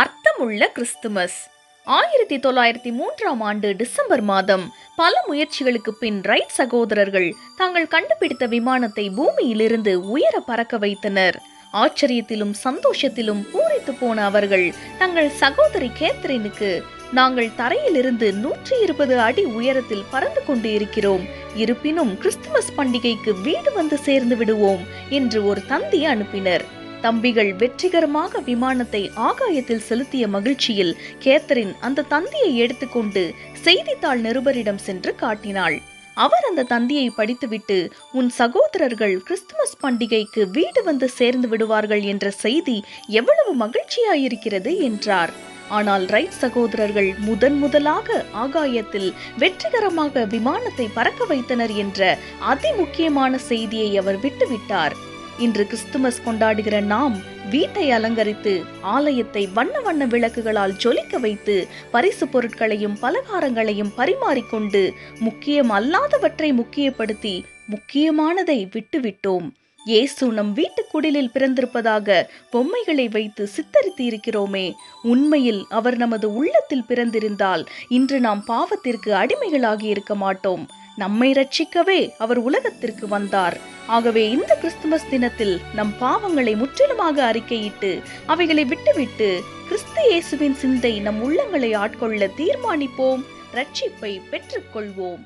அர்த்தமுள்ள கிறிஸ்துமஸ். ஆயிரத்தி தொள்ளாயிரத்தி மூன்றாம் ஆண்டு டிசம்பர் மாதம் பல முயற்சிகளுக்கு பின் ரைட் சகோதரர்கள் தாங்கள் கண்டுபிடித்த விமானத்தை பூமியிலிருந்து உயர பறக்க வைத்தனர். ஆச்சரியத்திலும் சந்தோஷத்திலும் பூரித்து போன அவர்கள் தங்கள் சகோதரி கேத்ரினுக்கு நாங்கள் தரையிலிருந்து நூற்றி இருபது அடி உயரத்தில் பறந்து கொண்டு இருக்கிறோம். இருப்பினும் கிறிஸ்துமஸ் பண்டிகைக்கு வீடு வந்து சேர்ந்து விடுவோம் என்று ஒரு தந்தி அனுப்பினர். தம்பிகள் வெற்றிகரமாக விமானத்தை ஆகாயத்தில் செலுத்திய மகிழ்ச்சியில் கேத்தரின் அந்த தந்தியை எடுத்துக்கொண்டு செய்தித்தாள் நிருபரிடம் சென்று காட்டினாள். அவர் அந்த தந்தியை படித்துவிட்டு உன் சகோதரர்கள் கிறிஸ்துமஸ் பண்டிகைக்கு வீடு வந்து சேர்ந்து விடுவார்கள் என்ற செய்தி எவ்வளவு மகிழ்ச்சியாயிருக்கிறது என்றார். ஆனால் ரைட் சகோதரர்கள் முதன் முதலாக ஆகாயத்தில் வெற்றிகரமாக விமானத்தை பறக்க வைத்தனர் என்ற அதிமுக்கியமான செய்தியை அவர் விட்டுவிட்டார். இன்று கிறிஸ்துமஸ் கொண்டாடுகிற நாம் வீட்டை அலங்கரித்து ஆலயத்தை வண்ண வண்ண விளக்குகளால் ஜொலிக்க வைத்து பரிசு பொருட்களையும் பலகாரங்களையும் பரிமாறிக்கொண்டு முக்கியம் அல்லாதவற்றை முக்கியப்படுத்தி முக்கியமானதை விட்டுவிட்டோம். இயேசு நம் வீட்டு குடிலில் பிறந்திருப்பதாக பொம்மைகளை வைத்து சித்தரித்து இருக்கிறோமே உண்மையில் அவர் நமது உள்ளத்தில் பிறந்திருந்தால் இன்று நாம் பாவத்திற்கு அடிமைகளாகி இருக்க மாட்டோம். நம்மை ரட்சிக்கவே அவர் உலகத்திற்கு வந்தார். ஆகவே இந்த கிறிஸ்துமஸ் தினத்தில் நம் பாவங்களை முற்றிலுமாக அறிக்கையிட்டு அவைகளை விட்டுவிட்டு கிறிஸ்து இயேசுவின் சிந்தை நம் உள்ளங்களை ஆட்கொள்ள தீர்மானிப்போம் ரட்சிப்பை பெற்றுக்கொள்வோம்.